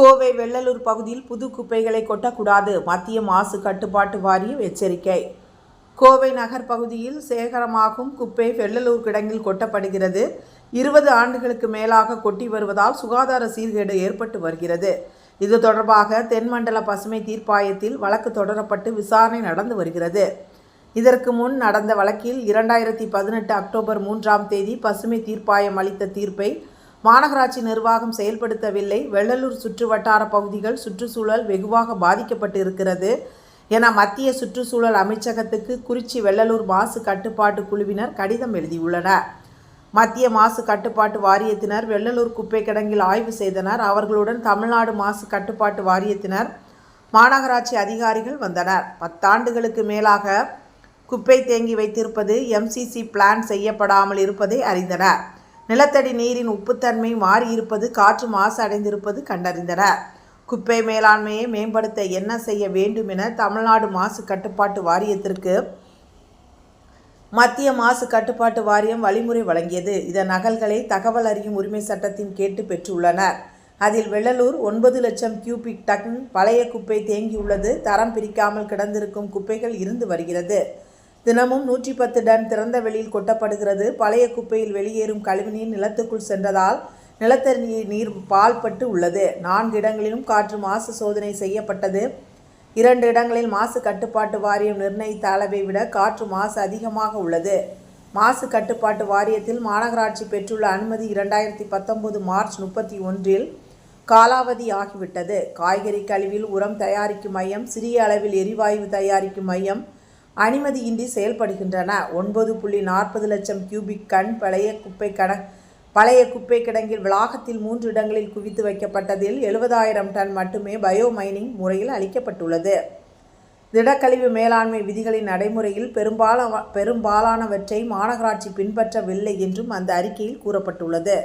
கோவை வெள்ளலூர் பகுதியில் புது குப்பைகளை கொட்டக்கூடாது. மத்திய மாசு கட்டுப்பாட்டு வாரியம் எச்சரிக்கை. கோவை நகர் பகுதியில் சேகரமாகும் குப்பை வெள்ளலூர் கிடங்கில் கொட்டப்படுகிறது. இருபது ஆண்டுகளுக்கு மேலாக கொட்டி வருவதால் சுகாதார சீர்கேடு ஏற்பட்டு வருகிறது. இது தொடர்பாக தென்மண்டல பசுமை தீர்ப்பாயத்தில் வழக்கு தொடரப்பட்டு விசாரணை நடந்து வருகிறது. இதற்கு முன் நடந்த வழக்கில் இரண்டாயிரத்தி பதினெட்டு அக்டோபர் மூன்றாம் தேதி பசுமை தீர்ப்பாயம் அளித்த தீர்ப்பை மாநகராட்சி நிர்வாகம் செயல்படுத்தவில்லை. வெள்ளலூர் சுற்றுவட்டார பகுதிகள் சுற்றுச்சூழல் வெகுவாக பாதிக்கப்பட்டு இருக்கிறது என மத்திய சுற்றுச்சூழல் அமைச்சகத்துக்கு குறிச்சி வெள்ளலூர் மாசு கட்டுப்பாட்டு குழுவினர் கடிதம் எழுதியுள்ளனர். மத்திய மாசு கட்டுப்பாட்டு வாரியத்தினர் வெள்ளலூர் குப்பை கிடங்கில் ஆய்வு செய்தனர். அவர்களுடன் தமிழ்நாடு மாசு கட்டுப்பாட்டு வாரியத்தினர் மாநகராட்சி அதிகாரிகள் வந்தனர். பத்தாண்டுகளுக்கு மேலாக குப்பை தேங்கி வைத்திருப்பது எம்சிசி பிளான் செய்யப்படாமல் இருப்பதை அறிந்தனர். நிலத்தடி நீரின் உப்புத்தன்மை மாறியிருப்பது காற்று மாசு அடைந்திருப்பது கண்டறிந்தனர் குப்பை மேலாண்மையை மேம்படுத்த என்ன செய்ய வேண்டும் என தமிழ்நாடு மாசு கட்டுப்பாட்டு வாரியத்திற்கு மத்திய மாசு கட்டுப்பாட்டு வாரியம் வழிமுறை வழங்கியது. இதன் நகல்களை தகவல் அறியும் உரிமை சட்டத்தின் கேட்டு பெற்றுள்ளனர். அதில் வெள்ளலூர் ஒன்பது லட்சம் கியூபிக் டன் பழைய குப்பை தேங்கியுள்ளது. தரம் பிரிக்காமல் கிடந்திருக்கும் குப்பைகள் இருந்து வருகிறது. தினமும் நூற்றி பத்து டன் திறந்த வெளியில் கொட்டப்படுகிறது. பழைய குப்பையில் வெளியேறும் கழிவுநீர் நிலத்துக்குள் சென்றதால் நிலத்தடி நீர் பால்பட்டு உள்ளது. நான்கு இடங்களிலும் காற்று மாசு சோதனை செய்யப்பட்டது. இரண்டு இடங்களில் மாசு கட்டுப்பாட்டு வாரியம் நிர்ணயித்த அளவை விட காற்று மாசு அதிகமாக உள்ளது. மாசு கட்டுப்பாட்டு வாரியத்தில் மாநகராட்சி பெற்றுள்ள அனுமதி இரண்டாயிரத்தி பத்தொன்பது மார்ச் முப்பத்தி ஒன்றில் காலாவதி ஆகிவிட்டது. காய்கறி கழிவில் உரம் தயாரிக்கும் மையம் சிறிய அளவில் எரிவாயு தயாரிக்கும் மையம் அனுமதியின்றி செயல்படுகின்றன. ஒன்பது புள்ளி நாற்பது லட்சம் கியூபிக் கண் பழைய குப்பை கட பழைய குப்பை கிடங்கில் வளாகத்தில் மூன்று இடங்களில் குவித்து வைக்கப்பட்டதில் எழுபதாயிரம் டன் மட்டுமே பயோ மைனிங் முறையில் அளிக்கப்பட்டுள்ளது. திடக்கழிவு மேலாண்மை விதிகளின் நடைமுறையில் பெரும்பாலான பெரும்பாலானவற்றை மாநகராட்சி பின்பற்றவில்லை என்றும் அந்த அறிக்கையில் கூறப்பட்டுள்ளது.